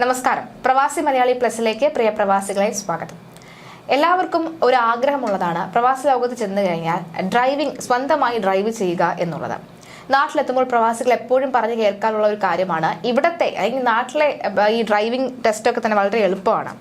നമസ്കാരം. പ്രവാസി മലയാളി പ്ലസിലേക്ക് പ്രിയ പ്രവാസികളെ സ്വാഗതം. എല്ലാവർക്കും ഒരു ആഗ്രഹമുള്ളതാണ് പ്രവാസി ലോകത്ത് ചെന്ന് കഴിഞ്ഞാൽ ഡ്രൈവിംഗ് സ്വന്തമായി ഡ്രൈവ് ചെയ്യുക എന്നുള്ളത്. നാട്ടിലെത്തുമ്പോൾ പ്രവാസികൾ എപ്പോഴും പറഞ്ഞു കേൾക്കാനുള്ള ഒരു കാര്യമാണ് ഇവിടത്തെ അല്ലെങ്കിൽ നാട്ടിലെ ഈ ഡ്രൈവിംഗ് ടെസ്റ്റ് ഒക്കെ തന്നെ വളരെ എളുപ്പമാണ്.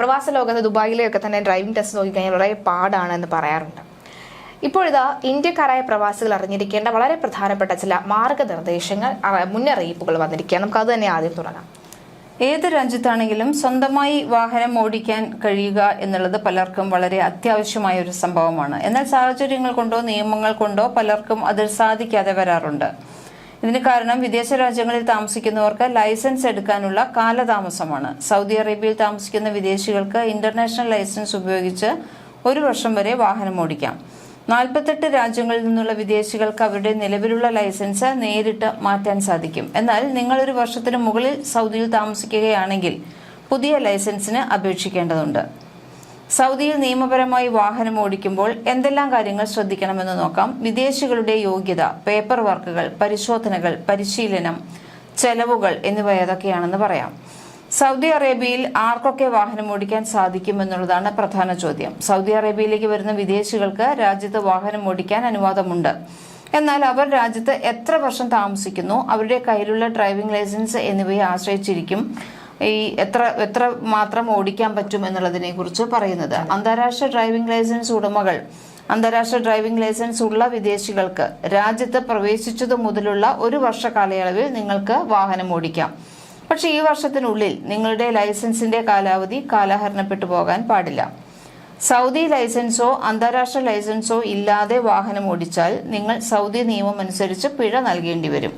പ്രവാസ ലോകത്ത് ദുബായിലെയൊക്കെ തന്നെ ഡ്രൈവിംഗ് ടെസ്റ്റ് നോക്കിക്കഴിഞ്ഞാൽ വളരെ പാടാണ് എന്ന് പറയാറുണ്ട്. ഇപ്പോഴിതാ ഇന്ത്യക്കാരായ പ്രവാസികൾ അറിഞ്ഞിരിക്കേണ്ട വളരെ പ്രധാനപ്പെട്ട ചില മാർഗനിർദ്ദേശങ്ങൾ മുന്നറിയിപ്പുകൾ വന്നിരിക്കുകയാണ്. നമുക്ക് അത് തന്നെ ആദ്യം തുടങ്ങാം. ഏത് രാജ്യത്താണെങ്കിലും സ്വന്തമായി വാഹനം ഓടിക്കാൻ കഴിയുക എന്നുള്ളത് പലർക്കും വളരെ അത്യാവശ്യമായ ഒരു സംഭവമാണ്. എന്നാൽ സാഹചര്യങ്ങൾ കൊണ്ടോ നിയമങ്ങൾ കൊണ്ടോ പലർക്കും അത് സാധിക്കാതെ വരാറുണ്ട്. ഇതിന് കാരണം വിദേശ രാജ്യങ്ങളിൽ താമസിക്കുന്നവർക്ക് ലൈസൻസ് എടുക്കാനുള്ള കാലതാമസമാണ്. സൗദി അറേബ്യയിൽ താമസിക്കുന്ന വിദേശികൾക്ക് ഇന്റർനാഷണൽ ലൈസൻസ് ഉപയോഗിച്ച് ഒരു വർഷം വരെ വാഹനം ഓടിക്കാം. നാൽപ്പത്തെട്ട് രാജ്യങ്ങളിൽ നിന്നുള്ള വിദേശികൾക്ക് അവരുടെ നിലവിലുള്ള ലൈസൻസ് നേരിട്ട് മാറ്റാൻ സാധിക്കും. എന്നാൽ നിങ്ങൾ ഒരു വർഷത്തിന് മുകളിൽ സൗദിയിൽ താമസിക്കുകയാണെങ്കിൽ പുതിയ ലൈസൻസിന് അപേക്ഷിക്കേണ്ടതുണ്ട്. സൗദിയിൽ നിയമപരമായി വാഹനം ഓടിക്കുമ്പോൾ എന്തെല്ലാം കാര്യങ്ങൾ ശ്രദ്ധിക്കണമെന്ന് നോക്കാം. വിദേശികളുടെ യോഗ്യത പേപ്പർ വർക്കുകൾ പരിശോധനകൾ പരിശീലനം ചെലവുകൾ എന്നിവ ഏതൊക്കെയാണെന്ന് പറയാം. സൗദി അറേബ്യയിൽ ആർക്കൊക്കെ വാഹനം ഓടിക്കാൻ സാധിക്കുമെന്നുള്ളതാണ് പ്രധാന ചോദ്യം. സൗദി അറേബ്യയിലേക്ക് വരുന്ന വിദേശികൾക്ക് രാജ്യത്ത് വാഹനം ഓടിക്കാൻ അനുവാദമുണ്ട്. എന്നാൽ അവർ രാജ്യത്ത് എത്ര വർഷം താമസിക്കുന്നു അവരുടെ കയ്യിലുള്ള ഡ്രൈവിംഗ് ലൈസൻസ് എന്നിവയെ ആശ്രയിച്ചിരിക്കും ഈ എത്ര എത്ര മാത്രം ഓടിക്കാൻ പറ്റും എന്നുള്ളതിനെ കുറിച്ച് പറയുന്നത്. അന്താരാഷ്ട്ര ഡ്രൈവിംഗ് ലൈസൻസ് ഉടമകൾ അന്താരാഷ്ട്ര ഡ്രൈവിംഗ് ലൈസൻസ് ഉള്ള വിദേശികൾക്ക് രാജ്യത്ത് പ്രവേശിച്ചതു മുതലുള്ള ഒരു വർഷ കാലയളവിൽ നിങ്ങൾക്ക് വാഹനം ഓടിക്കാം. പക്ഷേ ഈ വർഷത്തിനുള്ളിൽ നിങ്ങളുടെ ലൈസൻസിന്റെ കാലാവധി കാലഹരണപ്പെട്ടു പോകാൻ പാടില്ല. സൗദി ലൈസൻസോ അന്താരാഷ്ട്ര ലൈസൻസോ ഇല്ലാതെ വാഹനം ഓടിച്ചാൽ നിങ്ങൾ സൗദി നിയമം അനുസരിച്ച് പിഴ നൽകേണ്ടി വരും.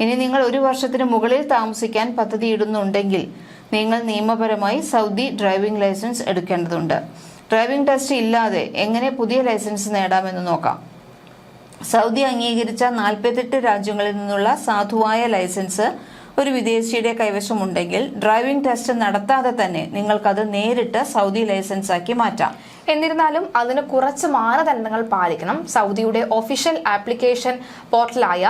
ഇനി നിങ്ങൾ ഒരു വർഷത്തിന് മുകളിൽ താമസിക്കാൻ പദ്ധതിയിടുന്നുണ്ടെങ്കിൽ നിങ്ങൾ നിയമപരമായി സൗദി ഡ്രൈവിംഗ് ലൈസൻസ് എടുക്കേണ്ടതുണ്ട്. ഡ്രൈവിംഗ് ടെസ്റ്റ് ഇല്ലാതെ എങ്ങനെ പുതിയ ലൈസൻസ് നേടാമെന്ന് നോക്കാം. സൗദി അംഗീകരിച്ച നാൽപ്പത്തെട്ട് രാജ്യങ്ങളിൽ നിന്നുള്ള സാധുവായ ലൈസൻസ് ഒരു വിദേശിയുടെ കൈവശമുണ്ടെങ്കിൽ ഡ്രൈവിംഗ് ടെസ്റ്റ് നടത്താതെ തന്നെ നിങ്ങൾക്കത് നേരിട്ട് സൗദി ലൈസൻസ് ആക്കി മാറ്റാം. എന്നിരുന്നാലും അതിന് കുറച്ച് മാനദണ്ഡങ്ങൾ പാലിക്കണം. സൗദിയുടെ ഒഫീഷ്യൽ ആപ്ലിക്കേഷൻ പോർട്ടലായ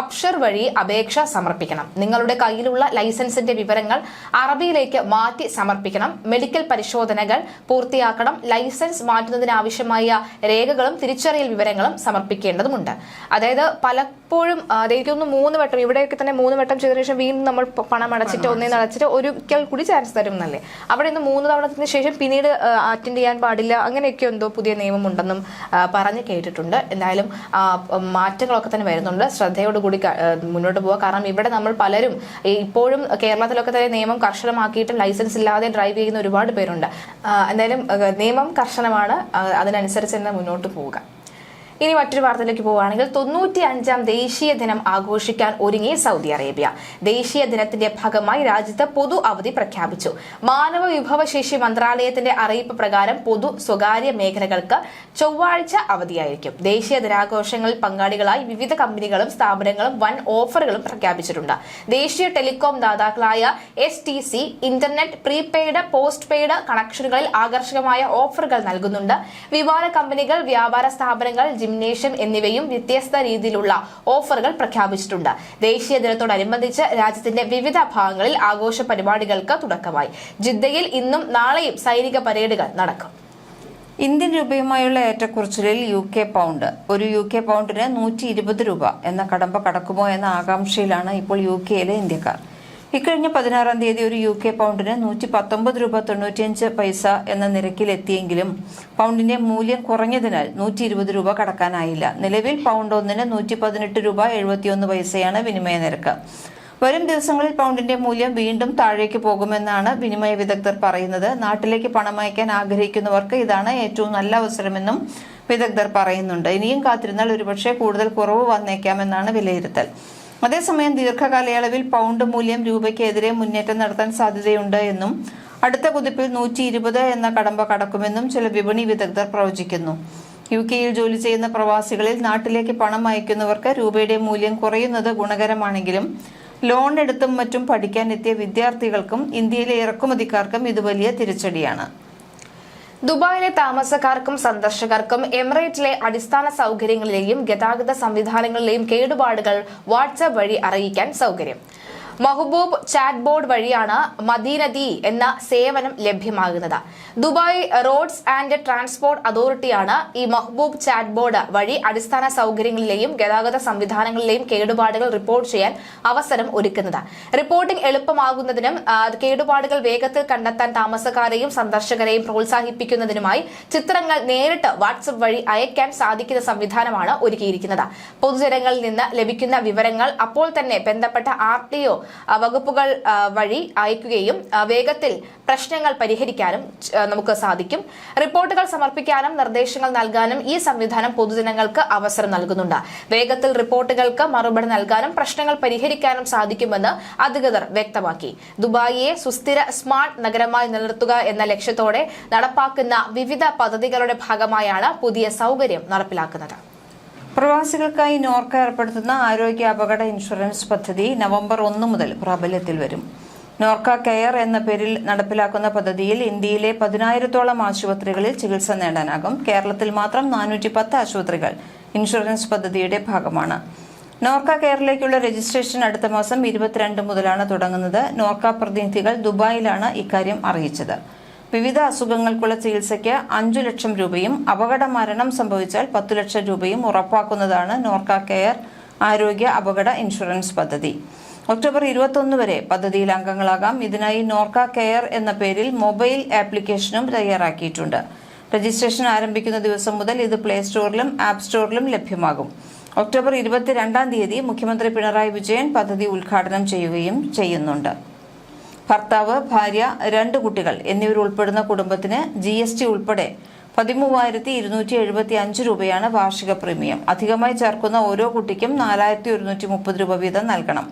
അപ്ഷർ വഴി അപേക്ഷ സമർപ്പിക്കണം. നിങ്ങളുടെ കയ്യിലുള്ള ലൈസൻസിന്റെ വിവരങ്ങൾ അറബിയിലേക്ക് മാറ്റി സമർപ്പിക്കണം. മെഡിക്കൽ പരിശോധനകൾ പൂർത്തിയാക്കണം. ലൈസൻസ് മാറ്റുന്നതിനാവശ്യമായ രേഖകളും തിരിച്ചറിയൽ വിവരങ്ങളും സമർപ്പിക്കേണ്ടതുമുണ്ട്. അതായത് പലപ്പോഴും അതായിരിക്കും മൂന്ന് വട്ടം ഇവിടെയൊക്കെ തന്നെ മൂന്ന് വട്ടം ചെയ്തതിനു ശേഷം വീണ്ടും നമ്മൾ പണം അടച്ചിട്ട് ഒന്നേന്ന് അടച്ചിട്ട് ഒരിക്കൽ കൂടി ചാൻസ് തരും എന്നല്ലേ അവിടെ നിന്ന് മൂന്ന് തവണത്തിന് ശേഷം പിന്നീട് അറ്റൻഡ് ചെയ്യാൻ പാടില്ല അങ്ങനെയൊക്കെ എന്തോ പുതിയ നിയമമുണ്ടെന്നും പറഞ്ഞ് കേട്ടിട്ടുണ്ട്. എന്തായാലും മാറ്റങ്ങളൊക്കെ തന്നെ വരുന്നുണ്ട്. ശ്രദ്ധയോടുകൂടി മുന്നോട്ട് പോവുക കാരണം ഇവിടെ നമ്മൾ പലരും ഇപ്പോഴും കേരളത്തിലൊക്കെ തന്നെ നിയമം കർശനമാക്കിയിട്ട് ലൈസൻസ് ഇല്ലാതെ ഡ്രൈവ് ചെയ്യുന്ന ഒരുപാട് പേരുണ്ട്. എന്തായാലും നിയമം കർശനമാണ്. അതിനനുസരിച്ച് തന്നെ മുന്നോട്ട് പോവുക. ഇനി മറ്റൊരു വാർത്തയിലേക്ക് പോവുകയാണെങ്കിൽ തൊണ്ണൂറ്റി അഞ്ചാം ദേശീയ ദിനം ആഘോഷിക്കാൻ ഒരുങ്ങി സൗദി അറേബ്യ. ദേശീയ ദിനത്തിന്റെ ഭാഗമായി രാജ്യത്ത് പൊതു അവധി പ്രഖ്യാപിച്ചു. മാനവ വിഭവശേഷി മന്ത്രാലയത്തിന്റെ അറിയിപ്പ് പ്രകാരം പൊതു സ്വകാര്യ മേഖലകൾക്ക് ചൊവ്വാഴ്ച അവധിയായിരിക്കും. ദേശീയ ദിനാഘോഷങ്ങളിൽ പങ്കാളികളായി വിവിധ കമ്പനികളും സ്ഥാപനങ്ങളും വൻ ഓഫറുകളും പ്രഖ്യാപിച്ചിട്ടുണ്ട്. ദേശീയ telecom ദാതാക്കളായ S T C internet prepaid postpaid കണക്ഷനുകളിൽ ആകർഷകമായ ഓഫറുകൾ നൽകുന്നുണ്ട്. വിമാന കമ്പനികൾ വ്യാപാര സ്ഥാപനങ്ങൾ ജിംനേഷ്യം എന്നിവയും വ്യത്യസ്ത രീതിയിലുള്ള ഓഫറുകൾ പ്രഖ്യാപിച്ചിട്ടുണ്ട്. ദേശീയ ദിനത്തോടനുബന്ധിച്ച് രാജ്യത്തിന്റെ വിവിധ ഭാഗങ്ങളിൽ ആഘോഷ പരിപാടികൾക്ക് തുടക്കമായി. ജിദ്ദയിൽ ഇന്നും നാളെയും സൈനിക പരേഡുകൾ നടക്കും. ഇന്ത്യൻ രൂപയുമായുള്ള ഏറ്റക്കുറച്ചിലിൽ യു കെ പൗണ്ട്. ഒരു യു കെ പൗണ്ടിന് നൂറ്റി ഇരുപത് രൂപ എന്ന കടമ്പ കടക്കുമോ എന്ന ആകാംക്ഷയിലാണ് ഇപ്പോൾ യു കെയിലെ ഇന്ത്യക്കാർ. ഇക്കഴിഞ്ഞ പതിനാറാം തീയതി ഒരു യു കെ പൗണ്ടിന് നൂറ്റി പത്തൊമ്പത് രൂപ തൊണ്ണൂറ്റിയഞ്ച് പൈസ എന്ന നിരക്കിൽ എത്തിയെങ്കിലും പൗണ്ടിന്റെ മൂല്യം കുറഞ്ഞതിനാൽ നൂറ്റി ഇരുപത് രൂപ കടക്കാനായില്ല. നിലവിൽ പൗണ്ട് ഒന്നിന് നൂറ്റി പതിനെട്ട് രൂപ എഴുപത്തിയൊന്ന് പൈസയാണ് വിനിമയ നിരക്ക്. വരും ദിവസങ്ങളിൽ പൗണ്ടിന്റെ മൂല്യം വീണ്ടും താഴേക്ക് പോകുമെന്നാണ് വിനിമയ വിദഗ്ധർ പറയുന്നത്. നാട്ടിലേക്ക് പണം അയക്കാൻ ആഗ്രഹിക്കുന്നവർക്ക് ഇതാണ് ഏറ്റവും നല്ല അവസരമെന്നും വിദഗ്ധർ പറയുന്നുണ്ട്. ഇനിയും കാത്തിരുന്നാൽ ഒരുപക്ഷെ കൂടുതൽ കുറവ് വന്നേക്കാമെന്നാണ് വിലയിരുത്തൽ. അതേസമയം ദീർഘകാലയളവിൽ പൗണ്ട് മൂല്യം രൂപയ്ക്കെതിരെ മുന്നേറ്റം നടത്താൻ സാധ്യതയുണ്ട് എന്നും അടുത്ത കുതിപ്പിൽ നൂറ്റി ഇരുപത് എന്ന കടമ്പ കടക്കുമെന്നും ചില വിപണി വിദഗ്ധർ പ്രവചിക്കുന്നു. യു കെയിൽ ജോലി ചെയ്യുന്ന പ്രവാസികളിൽ നാട്ടിലേക്ക് പണം അയക്കുന്നവർക്ക് രൂപയുടെ മൂല്യം കുറയുന്നത് ഗുണകരമാണെങ്കിലും ലോൺ എടുത്തും മറ്റും പഠിക്കാൻ എത്തിയ വിദ്യാർത്ഥികൾക്കും ഇന്ത്യയിലെ ഇറക്കുമതിക്കാർക്കും ഇത് വലിയ തിരിച്ചടിയാണ്. ദുബായിലെ താമസക്കാർക്കും സന്ദർശകർക്കും എമിറേറ്റിലെ അടിസ്ഥാന സൗകര്യങ്ങളിലെയും ഗതാഗത സംവിധാനങ്ങളിലെയും കേടുപാടുകൾ വാട്സാപ്പ് വഴി അറിയിക്കാൻ സൗകര്യം. മഹബൂബ് ചാറ്റ് ബോർഡ് വഴിയാണ് മദീനദി എന്ന സേവനം ലഭ്യമാകുന്നത്. ദുബായ് റോഡ്സ് ആൻഡ് ട്രാൻസ്പോർട്ട് അതോറിറ്റിയാണ് ഈ മഹബൂബ് ചാറ്റ് ബോർഡ് വഴി അടിസ്ഥാന സൗകര്യങ്ങളിലെയും ഗതാഗത സംവിധാനങ്ങളിലെയും കേടുപാടുകൾ റിപ്പോർട്ട് ചെയ്യാൻ അവസരം ഒരുക്കുന്നത്. റിപ്പോർട്ടിംഗ് എളുപ്പമാകുന്നതിനും കേടുപാടുകൾ വേഗത്തിൽ കണ്ടെത്താൻ താമസക്കാരെയും സന്ദർശകരെയും പ്രോത്സാഹിപ്പിക്കുന്നതിനുമായി ചിത്രങ്ങൾ നേരിട്ട് വാട്സപ്പ് വഴി അയക്കാൻ സാധിക്കുന്ന സംവിധാനമാണ് ഒരുക്കിയിരിക്കുന്നത്. പൊതുജനങ്ങളിൽ നിന്ന് ലഭിക്കുന്ന വിവരങ്ങൾ അപ്പോൾ തന്നെ ബന്ധപ്പെട്ട ആർ വകുപ്പുകൾ വഴി അയക്കുകയും വേഗത്തിൽ പ്രശ്നങ്ങൾ പരിഹരിക്കാനും നമുക്ക് സാധിക്കും. റിപ്പോർട്ടുകൾ സമർപ്പിക്കാനും നിർദ്ദേശങ്ങൾ നൽകാനും ഈ സംവിധാനം പൊതുജനങ്ങൾക്ക് അവസരം നൽകുന്നുണ്ട്. വേഗത്തിൽ റിപ്പോർട്ടുകൾക്ക് മറുപടി നൽകാനും പ്രശ്നങ്ങൾ പരിഹരിക്കാനും സാധിക്കുമെന്ന് അധികൃതർ വ്യക്തമാക്കി. ദുബായിയെ സുസ്ഥിര സ്മാർട്ട് നഗരമായി നിലനിർത്തുക എന്ന ലക്ഷ്യത്തോടെ നടപ്പാക്കുന്ന വിവിധ പദ്ധതികളുടെ ഭാഗമായാണ് പുതിയ സൗകര്യം നടപ്പിലാക്കുന്നത്. പ്രവാസികൾക്കായി നോർക്ക ഏർപ്പെടുത്തുന്ന ആരോഗ്യ അപകട ഇൻഷുറൻസ് പദ്ധതി നവംബർ ഒന്ന് മുതൽ പ്രാബല്യത്തിൽ വരും. നോർക്ക കെയർ എന്ന പേരിൽ നടപ്പിലാക്കുന്ന പദ്ധതിയിൽ ഇന്ത്യയിലെ പതിനായിരത്തോളം ആശുപത്രികളിൽ ചികിത്സ നേടാനാകും. കേരളത്തിൽ മാത്രം നാനൂറ്റി പത്ത് ആശുപത്രികൾ ഇൻഷുറൻസ് പദ്ധതിയുടെ ഭാഗമാണ്. നോർക്ക കെയറിലേക്കുള്ള രജിസ്ട്രേഷൻ അടുത്ത മാസം ഇരുപത്തിരണ്ട് മുതലാണ് തുടങ്ങുന്നത്. നോർക്ക പ്രതിനിധികൾ ദുബായിലാണ് ഇക്കാര്യം അറിയിച്ചത്. വിവിധ അസുഖങ്ങൾക്കുള്ള ചികിത്സയ്ക്ക് അഞ്ചു ലക്ഷം രൂപയും അപകട മരണം സംഭവിച്ചാൽ പത്തു ലക്ഷം രൂപയും ഉറപ്പാക്കുന്നതാണ് നോർക്ക കെയർ ആരോഗ്യ അപകട ഇൻഷുറൻസ് പദ്ധതി. ഒക്ടോബർ ഇരുപത്തൊന്ന് വരെ പദ്ധതിയിൽ അംഗങ്ങളാകാം. ഇതിനായി നോർക്ക കെയർ എന്ന പേരിൽ മൊബൈൽ ആപ്ലിക്കേഷനും തയ്യാറാക്കിയിട്ടുണ്ട്. രജിസ്ട്രേഷൻ ആരംഭിക്കുന്ന ദിവസം മുതൽ ഇത് പ്ലേ സ്റ്റോറിലും ആപ്പ് സ്റ്റോറിലും ലഭ്യമാകും. ഒക്ടോബർ ഇരുപത്തിരണ്ടാം തീയതി മുഖ്യമന്ത്രി പിണറായി വിജയൻ പദ്ധതി ഉദ്ഘാടനം ചെയ്യുകയും ചെയ്യുന്നുണ്ട്. ഭർത്താവ് ഭാര്യ രണ്ട് കുട്ടികൾ എന്നിവരുൾപ്പെടുന്ന കുടുംബത്തിന് ജി എസ് ടി ഉൾപ്പെടെ പതിമൂവായിരത്തി ഇരുന്നൂറ്റി എഴുപത്തി അഞ്ച് രൂപയാണ് വാർഷിക പ്രീമിയം. അധികമായി ചേർക്കുന്ന ഓരോ കുട്ടിക്കും നാലായിരത്തി ഒരുന്നൂറ്റി മുപ്പത് രൂപ വീതം നൽകണം.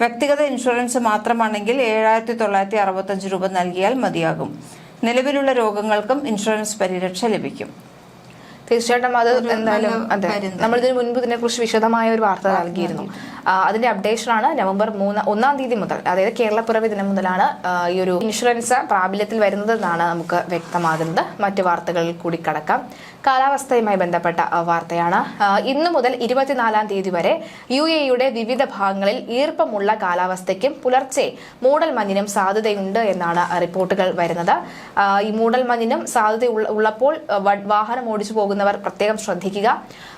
വ്യക്തിഗത ഇൻഷുറൻസ് മാത്രമാണെങ്കിൽ ഏഴായിരത്തി തൊള്ളായിരത്തി അറുപത്തഞ്ച് രൂപ നൽകിയാൽ മതിയാകും. നിലവിലുള്ള രോഗങ്ങൾക്കും ഇൻഷുറൻസ് പരിരക്ഷ ലഭിക്കും. തീർച്ചയായിട്ടും അത് എന്തായാലും അതെ. നമ്മളിതിന് മുൻപ് ഇതിനെക്കുറിച്ച് വിശദമായ ഒരു വാർത്ത നൽകിയിരുന്നു. അതിന്റെ അപ്ഡേഷനാണ് നവംബർ മൂന്ന് ഒന്നാം തീയതി മുതൽ അതായത് കേരളപ്പിറവി ദിനം മുതലാണ് ഈ ഒരു ഇൻഷുറൻസ് പ്രാബല്യത്തിൽ വരുന്നത് എന്നാണ് നമുക്ക് വ്യക്തമാകുന്നത്. മറ്റു വാർത്തകളിൽ കൂടി കടക്കാം. കാലാവസ്ഥയുമായി ബന്ധപ്പെട്ട വാർത്തയാണ്. ഇന്നു മുതൽ ഇരുപത്തിനാലാം തീയതി വരെ യു യുടെ വിവിധ ഭാഗങ്ങളിൽ ഈർപ്പമുള്ള കാലാവസ്ഥയ്ക്കും പുലർച്ചെ മൂടൽ മഞ്ഞിനും സാധ്യതയുണ്ട് എന്നാണ് റിപ്പോർട്ടുകൾ വരുന്നത്. ഈ മൂടൽ മഞ്ഞിനും സാധ്യത ഉള്ളപ്പോൾ വാഹനം ഓടിച്ചു പോകുന്നവർ പ്രത്യേകം ശ്രദ്ധിക്കുക.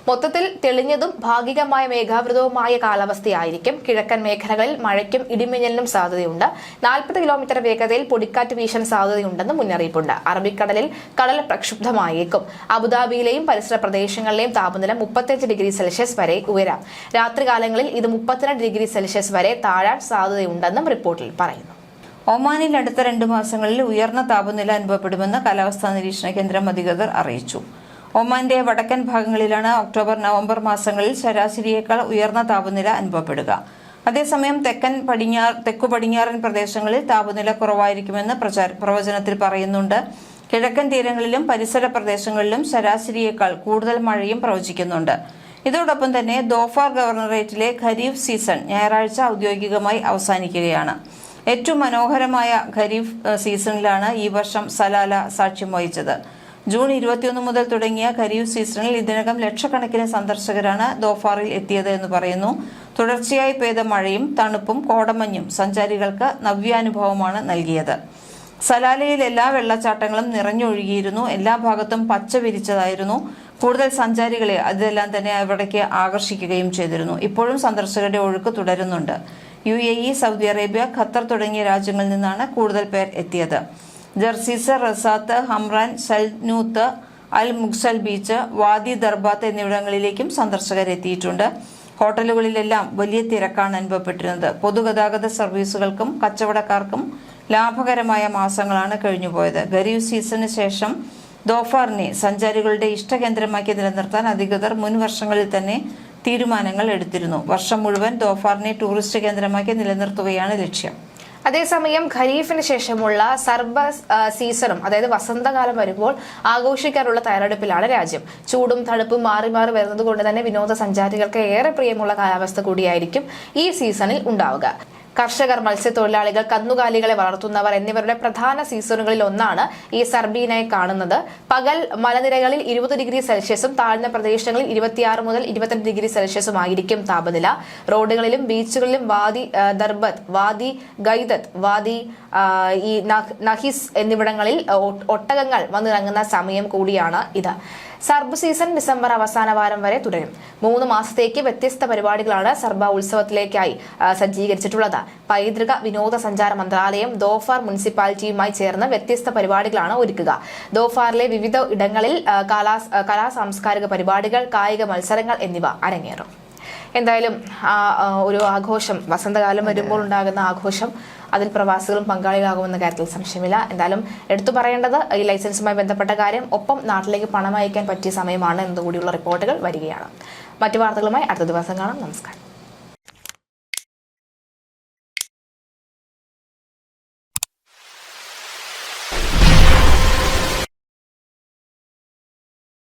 മൊത്തത്തിൽ തെളിഞ്ഞതും ഭാഗികമായ മേഘാവൃതവുമായ കാലാവസ്ഥയായിരിക്കും. കിഴക്കൻ മേഖലകളിൽ മഴയ്ക്കും ഇടിമിന്നലിനും സാധ്യതയുണ്ട്. നാൽപ്പത് കിലോമീറ്റർ വേഗതയിൽ പൊടിക്കാറ്റ് വീശാൻ സാധ്യതയുണ്ടെന്ന് മുന്നറിയിപ്പുണ്ട്. അറബിക്കടലിൽ കടൽ പ്രക്ഷുബ്ധമായേക്കും. അബുദാബിയിലെയും പരിസര പ്രദേശങ്ങളിലെയും താപനില മുപ്പത്തിയഞ്ച് ഡിഗ്രി സെൽഷ്യസ് വരെ ഉയരാം. രാത്രികാലങ്ങളിൽ ഇത് മുപ്പത്തിരണ്ട് ഡിഗ്രി സെൽഷ്യസ് വരെ താഴാൻ സാധ്യതയുണ്ടെന്നും റിപ്പോർട്ടിൽ പറയുന്നു. ഒമാനിൽ അടുത്ത രണ്ടു മാസങ്ങളിൽ ഉയർന്ന താപനില അനുഭവപ്പെടുമെന്ന് കാലാവസ്ഥാ നിരീക്ഷണ കേന്ദ്രം അധികൃതർ അറിയിച്ചു. ഒമാന്റെ വടക്കൻ ഭാഗങ്ങളിലാണ് ഒക്ടോബർ നവംബർ മാസങ്ങളിൽ ശരാശരിയേക്കാൾ ഉയർന്ന താപനില അനുഭവപ്പെടുക. അതേസമയം തെക്കൻ പടിഞ്ഞാറ് തെക്കു പടിഞ്ഞാറൻ പ്രദേശങ്ങളിൽ താപനില കുറവായിരിക്കുമെന്ന് പ്രവചനത്തിൽ പറയുന്നുണ്ട്. കിഴക്കൻ തീരങ്ങളിലും പരിസര പ്രദേശങ്ങളിലും ശരാശരിയേക്കാൾ കൂടുതൽ മഴയും പ്രവചിക്കുന്നുണ്ട്. ഇതോടൊപ്പം തന്നെ ദോഫാർ ഗവർണറേറ്റിലെ ഖരീഫ് സീസൺ ഞായറാഴ്ച ഔദ്യോഗികമായി അവസാനിക്കുകയാണ്. ഏറ്റവും മനോഹരമായ ഖരീഫ് സീസണിലാണ് ഈ വർഷം സലാല സാക്ഷ്യം വഹിച്ചത്. ജൂൺ ഇരുപത്തിയൊന്ന് മുതൽ തുടങ്ങിയ ഖരീഫ് സീസണിൽ ഇതിനകം ലക്ഷക്കണക്കിന് സന്ദർശകരാണ് ദോഫാറിൽ എത്തിയത് എന്ന് പറയുന്നു. തുടർച്ചയായി പെയ്ത മഴയും തണുപ്പും കോടമഞ്ഞും സഞ്ചാരികൾക്ക് നവ്യാനുഭവമാണ് നൽകിയത്. സലാലയിൽ എല്ലാ വെള്ളച്ചാട്ടങ്ങളും നിറഞ്ഞൊഴുകിയിരുന്നു. എല്ലാ ഭാഗത്തും പച്ച വിരിച്ചതായിരുന്നു. കൂടുതൽ സഞ്ചാരികളെ അതെല്ലാം തന്നെ അവിടേക്ക് ആകർഷിക്കുകയും ചെയ്തിരുന്നു. ഇപ്പോഴും സന്ദർശകരുടെ ഒഴുക്ക് തുടരുന്നുണ്ട്. യു സൗദി അറേബ്യ ഖത്തർ തുടങ്ങിയ രാജ്യങ്ങളിൽ നിന്നാണ് കൂടുതൽ പേർ എത്തിയത്. ജർസീസ് റസാത്ത് ഹംറാൻ സൽനൂത്ത് അൽ മുക്സൽ ബീച്ച് വാദി ദർബാത്ത് എന്നിവിടങ്ങളിലേക്കും സന്ദർശകർ എത്തിയിട്ടുണ്ട് ഹോട്ടലുകളിലെല്ലാം വലിയ തിരക്കാണ് അനുഭവപ്പെട്ടിരുന്നത്. പൊതുഗതാഗത സർവീസുകൾക്കും കച്ചവടക്കാർക്കും ലാഭകരമായ മാസങ്ങളാണ് കഴിഞ്ഞുപോയത്. ഖരീഫ് സീസണിന് ശേഷം ദോഫാറിനെ സഞ്ചാരികളുടെ ഇഷ്ടകേന്ദ്രമാക്കി നിലനിർത്താൻ അധികൃതർ മുൻ വർഷങ്ങളിൽ തന്നെ തീരുമാനങ്ങൾ എടുത്തിരുന്നു. വർഷം മുഴുവൻ ദോഫാറിനെ ടൂറിസ്റ്റ് കേന്ദ്രമാക്കി നിലനിർത്തുകയാണ് ലക്ഷ്യം. അതേസമയം ഖരീഫിന് ശേഷമുള്ള സർബ സീസണും അതായത് വസന്തകാലം വരുമ്പോൾ ആഘോഷിക്കാനുള്ള തയ്യാറെടുപ്പിലാണ് രാജ്യം. ചൂടും തണുപ്പും മാറി മാറി വരുന്നത് കൊണ്ട് തന്നെ വിനോദസഞ്ചാരികൾക്ക് ഏറെ പ്രിയമുള്ള കാലാവസ്ഥ കൂടിയായിരിക്കും ഈ സീസണിൽ ഉണ്ടാവുക. കർഷകർ മത്സ്യത്തൊഴിലാളികൾ കന്നുകാലികളെ വളർത്തുന്നവർ എന്നിവരുടെ പ്രധാന സീസണുകളിൽ ഒന്നാണ് ഈ സർബീനയെ കാണുന്നത്. പകൽ മലനിരകളിൽ ഇരുപത് ഡിഗ്രി സെൽഷ്യസും താഴ്ന്ന പ്രദേശങ്ങളിൽ ഇരുപത്തിയാറ് മുതൽ ഇരുപത്തിരണ്ട് ഡിഗ്രി സെൽഷ്യസും ആയിരിക്കും താപനില. റോഡുകളിലും ബീച്ചുകളിലും വാദി ദർബത് ദർബത്ത് വാദി ഗൈദത്ത് വാദി ഈ നഹിസ് എന്നിവിടങ്ങളിൽ ഒട്ടകങ്ങൾ വന്നിറങ്ങുന്ന സമയം കൂടിയാണ് ഇത്. സർബ് സീസൺ ഡിസംബർ അവസാന വാരം വരെ തുടരും. മൂന്ന് മാസത്തേക്ക് വ്യത്യസ്ത പരിപാടികളാണ് സർബ ഉത്സവത്തിലേക്കായി സജ്ജീകരിച്ചിട്ടുള്ളത്. പൈതൃക വിനോദസഞ്ചാര മന്ത്രാലയം ദോഫാർ മുനിസിപ്പാലിറ്റിയുമായി ചേർന്ന് വ്യത്യസ്ത പരിപാടികളാണ് ഒരുക്കുക. ദോഫാറിലെ വിവിധ ഇടങ്ങളിൽ കലാ കലാ സാംസ്കാരിക പരിപാടികൾ കായിക മത്സരങ്ങൾ എന്നിവ അരങ്ങേറും. എന്തായാലും ആ, ഒരു ആഘോഷം വസന്തകാലം വരുമ്പോൾ ഉണ്ടാകുന്ന ആഘോഷം അതിൽ പ്രവാസികളും പങ്കാളികളാകുമെന്ന കാര്യത്തിൽ സംശയമില്ല. എന്തായാലും എടുത്തു പറയേണ്ടത് ഈ ലൈസൻസുമായി ബന്ധപ്പെട്ട കാര്യം ഒപ്പം നാട്ടിലേക്ക് പണം അയക്കാൻ പറ്റിയ സമയമാണ് എന്നുകൂടിയുള്ള റിപ്പോർട്ടുകൾ വരികയാണ്. മറ്റു വാർത്തകളുമായി അടുത്ത ദിവസം കാണാം. നമസ്കാരം.